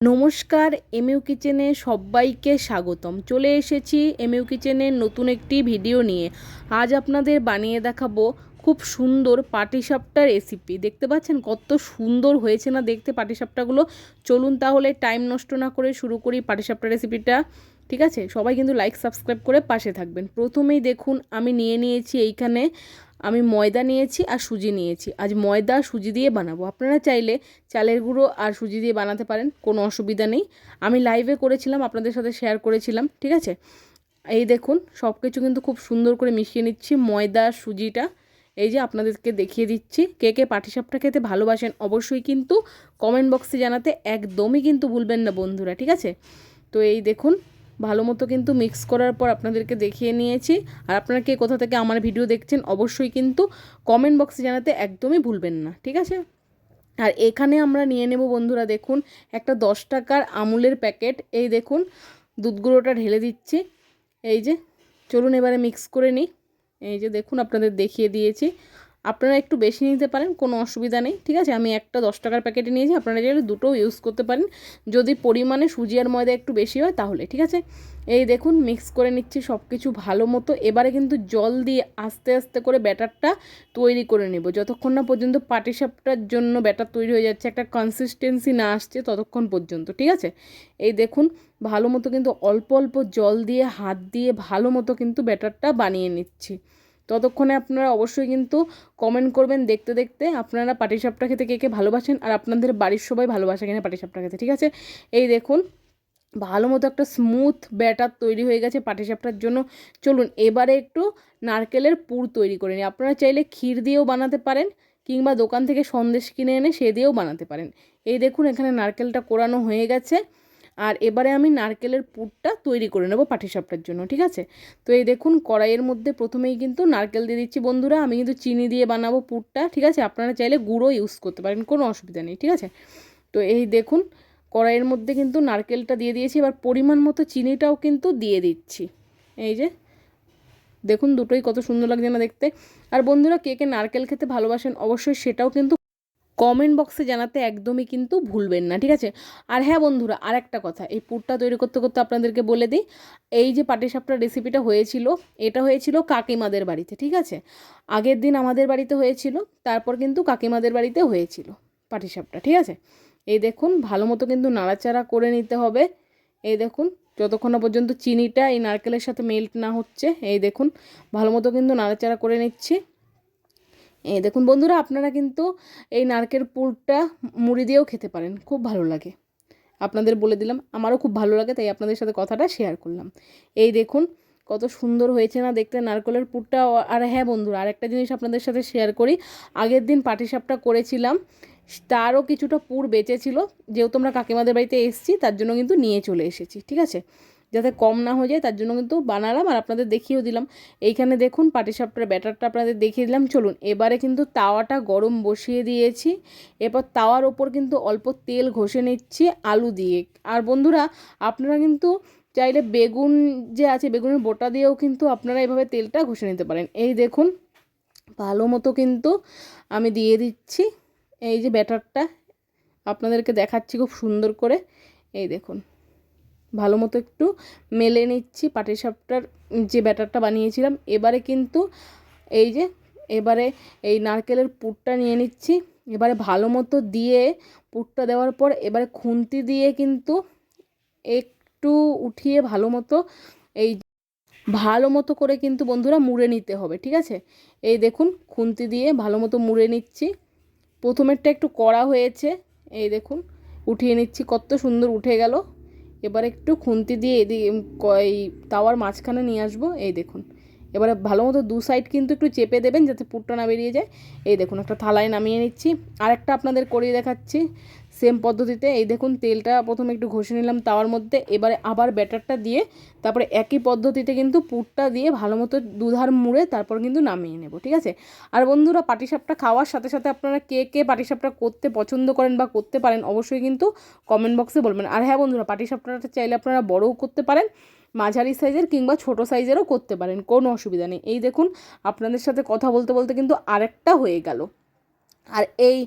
নমস্কার, এমইউ কিচেনে সবাইকে স্বাগতম। চলে এসেছি এমইউ কিচেনের নতুন একটি ভিডিও নিয়ে। আজ আপনাদের বানিয়ে দেখাবো খুব সুন্দর পাটিসাপটা রেসিপি দেখতে পাচ্ছেন কত সুন্দর হয়েছে না দেখতে পাটিসাপটাগুলো? চলুন তাহলে টাইম নষ্ট না করে শুরু করি পাটিসাপটা রেসিপিটা ঠিক আছে? সবাই কিন্তু লাইক সাবস্ক্রাইব করে পাশে থাকবেন। প্রথমেই দেখুন, আমি নিয়ে নিয়েছি এইখানে আমি ময়দা নিয়েছি আর সুজি নিয়েছি। আজ ময়দা, সুজি দিয়ে বানাবো। আপনারা চাইলে চালের গুঁড়ো আর সুজি দিয়ে বানাতে পারেন, কোনো অসুবিধা নেই। আমি লাইভে করেছিলাম, আপনাদের সাথে শেয়ার করেছিলাম, ঠিক আছে? এই দেখুন সব কিছু কিন্তু খুব সুন্দর করে মিশিয়ে নিচ্ছি ময়দা, সুজিটা। এই যে আপনাদেরকে দেখিয়ে দিচ্ছি, কে কে পাটিসাপটা খেতে ভালোবাসেন অবশ্যই কিন্তু কমেন্ট বক্সে জানাতে একদমই কিন্তু ভুলবেন না বন্ধুরা, ঠিক আছে? তো এই দেখুন ভালো মতো কিন্তু মিক্স করার পর আপনাদেরকে দেখিয়ে নিয়েছি। আর আপনারা কে কোথা থেকে আমার ভিডিও দেখছেন, অবশ্যই কিন্তু কমেন্ট বক্সে জানাতে একদমই ভুলবেন না, ঠিক আছে? আর এখানে আমরা নিয়ে নেব বন্ধুরা, দেখুন, একটা দশ টাকার আমুলের প্যাকেট। এই দেখুন, দুধ গুঁড়োটা ঢেলে দিচ্ছি। এই যে, চলুন এবারে মিক্স করে নিই। এই যে, দেখুন, আপনাদের দেখিয়ে দিয়েছি। আপনারা একটু বেশি নিতে পারেন, কোনো অসুবিধা নেই, ঠিক আছে? আমি একটা দশ টাকার প্যাকেটে নিয়েছি, আপনারা চাইলে দুটোও ইউজ করতে পারেন। যদি পরিমাণে সুজি আর ময়দা একটু বেশি হয় তাহলে, ঠিক আছে? এই দেখুন মিক্স করে নিচ্ছি সব কিছু ভালো মতো। এবারে কিন্তু জল দিয়ে আস্তে আস্তে করে ব্যাটারটা তৈরি করে নেব। যতক্ষণ না পর্যন্ত পাটিসাপটার জন্য ব্যাটার তৈরি হয়ে যাচ্ছে, একটা কনসিস্টেন্সি না আসছে ততক্ষণ পর্যন্ত, ঠিক আছে? এই দেখুন, ভালো মতো কিন্তু অল্প অল্প জল দিয়ে, হাত দিয়ে ভালো মতো কিন্তু ব্যাটারটা বানিয়ে নিচ্ছি। ততক্ষণে আপনারা অবশ্যই কিন্তু কমেন্ট করবেন দেখতে দেখতে আপনারা পাটিসাপটা খেতে কে কে ভালোবাসেন আর আপনাদের বাড়ির সবাই ভালোবাসে কিনা পাটিসাপটা খেতে, ঠিক আছে? এই দেখুন, ভালো মতো একটা স্মুথ ব্যাটার তৈরি হয়ে গেছে পাটিসাপটার জন্য। চলুন, এবারে একটু নারকেলের পুর তৈরি করে নিই। আপনারা চাইলে ক্ষীর দিয়েও বানাতে পারেন কিংবা দোকান থেকে সন্দেশ কিনে এনে সে দিয়েও বানাতে পারেন। এই দেখুন, এখানে নারকেলটা কোরানো হয়ে গেছে। আর এবারে আমি নারকেলের পুরটা তৈরি করে নেব পাটিসাপটার জন্য, ঠিক আছে? তো এই দেখুন, কড়াইয়ের মধ্যে প্রথমেই কিন্তু নারকেল দিয়ে দিচ্ছি বন্ধুরা। আমি কিন্তু চিনি দিয়ে বানাবো পুরটা, ঠিক আছে? আপনারা চাইলে গুঁড়ো ইউজ করতে পারেন, কোনো অসুবিধা নেই, ঠিক আছে? তো এই দেখুন, কড়াইয়ের মধ্যে কিন্তু নারকেলটা দিয়ে দিয়েছি। এবার পরিমাণ মতো চিনিটাও কিন্তু দিয়ে দিচ্ছি। এই যে, দেখুন দুটোই কত সুন্দর লাগছে না দেখতে। আর বন্ধুরা, কে কে নারকেল খেতে ভালোবাসেন অবশ্যই সেটাও কিন্তু কমেন্ট বক্সে জানাতে একদমই কিন্তু ভুলবেন না, ঠিক আছে? আর হ্যাঁ বন্ধুরা আর একটা কথা, এই পুরটা তৈরি করতে করতে আপনাদেরকে বলে দিই, এই যে পাটিসাপটার রেসিপিটা হয়েছিল, এটা হয়েছিল কাকিমাদের বাড়িতে, ঠিক আছে? আগের দিন আমাদের বাড়িতে হয়েছিল, তারপর কিন্তু কাকিমাদের বাড়িতে হয়েছিল পাটিসাপটা, ঠিক আছে? এই দেখুন, ভালো মতো কিন্তু নাড়াচাড়া করে নিতে হবে, এই দেখুন, যতক্ষণ পর্যন্ত চিনিটা এই নারকেলের সাথে মেল্ট না হচ্ছে, এই দেখুন, ভালো মতো কিন্তু নাড়াচাড়া করে নিচ্ছি। দেখুন বন্ধুরা, আপনারা কিন্তু এই নারকেল পুরটা মুড়ি দিয়েও খেতে পারেন, খুব ভালো লাগে। আপনাদের বলে দিলাম, আমারও খুব ভালো লাগে, তাই আপনাদের সাথে কথাটা শেয়ার করলাম। এই দেখুন, কত সুন্দর হয়েছে না দেখতে নারকেলের পুরটা। আর হ্যাঁ বন্ধুরা আর একটা জিনিস আপনাদের সাথে শেয়ার করি। আগের দিন পাটিসাপটা করেছিলাম, তারও কিছুটা পুর বেঁচেছিল, যেহেতু আমরা কাকিমাদের বাড়িতে এসেছি, তার জন্য কিন্তু নিয়ে চলে এসেছি, ঠিক আছে? যাতে কম না হয়ে যায়, তার জন্য কিন্তু বানালাম আর আপনাদের দেখিয়েও দিলাম। এইখানে দেখুন পাটিসাপটার ব্যাটারটা আপনাদের দেখিয়ে দিলাম। চলুন, এবারে কিন্তু তাওয়াটা গরম বসিয়ে দিয়েছি। এরপর তাওয়ার ওপর কিন্তু অল্প তেল ঘষে নিচ্ছি আলু দিয়ে। আর বন্ধুরা, আপনারা কিন্তু চাইলে বেগুন যে আছে, বেগুনের বোটা দিয়েও কিন্তু আপনারা এভাবে তেলটা ঘষে নিতে পারেন। এই দেখুন, ভালো মতো কিন্তু আমি দিয়ে দিচ্ছি। এই যে ব্যাটারটা, আপনাদেরকে দেখাচ্ছি খুব সুন্দর করে। এই দেখুন। ভালো মতো একটু মেলে নিচ্ছি পাটিসাপটার যে ব্যাটারটা বানিয়েছিলাম। এবারে কিন্তু এই যে, এবারে এই নারকেলের পুরটা নিয়ে নিচ্ছি। এবারে ভালো মতো দিয়ে পুরটা দেওয়ার পর এবারে খুন্তি দিয়ে কিন্তু একটু উঠিয়ে ভালো মতো এই ভালো মতো করে কিন্তু বন্ধুরা মুড়ে নিতে হবে, ঠিক আছে? এই দেখুন, খুন্তি দিয়ে ভালো মতো মুড়ে নিচ্ছি। প্রথমেরটা একটু কড়া হয়েছে, এই দেখুন, উঠিয়ে নিচ্ছি, কত সুন্দর উঠে গেল। এবার একটু খুন্তি দিয়ে এদিকে এই তাওয়ার মাঝখানে নিয়ে আসব এই দেখুন। এবারে ভালো মতো দু সাইড কিন্তু একটু চেপে দেবেন যাতে পুরটা না বেরিয়ে যায়। এই দেখুন, একটা থালায় নামিয়ে নিচ্ছি। আরেকটা আপনাদের করিয়ে দেখাচ্ছি সেম পদ্ধতিতে। এই দেখুন, তেলটা প্রথমে একটু ঘষে নিলাম তাওয়ার মধ্যে। এবারে আবার ব্যাটারটা দিয়ে তারপরে একই পদ্ধতিতে কিন্তু পুরটা দিয়ে ভালো মতো দুধার মুড়ে তারপর কিন্তু নামিয়ে নেব, ঠিক আছে? আর বন্ধুরা, পাটিসাপটা খাওয়ার সাথে সাথে আপনারা কে কে পাটিসাপটা করতে পছন্দ করেন বা করতে পারেন, অবশ্যই কিন্তু কমেন্ট বক্সে বলবেন। আর হ্যাঁ বন্ধুরা পাটিসাপটাটা চাইলে আপনারা বড়ও করতে পারেন। মাঝারি সাইজের কিংবা ছোট সাইজেরও করতে পারেন, কোনো অসুবিধা নেই। এই দেখুন, আপনাদের সাথে কথা বলতে বলতে কিন্তু আরেকটা হয়ে গেল। আর এই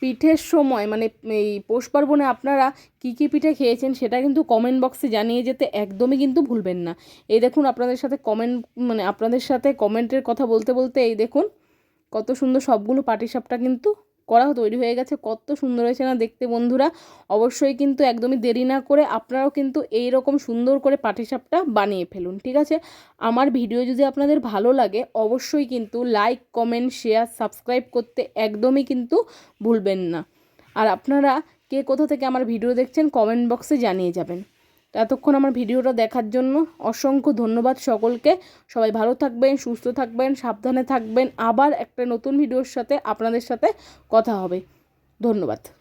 পিঠের সময় মানে এই পৌষ পার্বণে আপনারা কী কী পিঠে খেয়েছেন সেটা কিন্তু কমেন্ট বক্সে জানিয়ে যেতে একদমই কিন্তু ভুলবেন না। এই দেখুন, আপনাদের সাথে কমেন্ট মানে আপনাদের সাথে কমেন্টের কথা বলতে বলতে এই দেখুন, কত সুন্দর সবগুলো পাটিসাপটা কিন্তু করা তৈরি হয়ে গেছে। কত সুন্দর হয়েছে না দেখতে বন্ধুরা। অবশ্যই কিন্তু একদমই দেরি না করে আপনারাও কিন্তু এই রকম সুন্দর করে পাটিসাপটা বানিয়ে ফেলুন, ঠিক আছে? আমার ভিডিও যদি আপনাদের ভালো লাগে, অবশ্যই কিন্তু লাইক কমেন্ট শেয়ার সাবস্ক্রাইব করতে একদমই কিন্তু ভুলবেন না। আর আপনারা কে কোথা থেকে আমার ভিডিও দেখছেন কমেন্ট বক্সে জানিয়ে যাবেন। তো এতক্ষণ আমার ভিডিওটা দেখার জন্য অসংখ্য ধন্যবাদ সকলকে। সবাই ভালো থাকবেন, সুস্থ থাকবেন, সাবধানে থাকবেন। আবার একটা নতুন ভিডিওর সাথে আপনাদের সাথে কথা হবে। ধন্যবাদ।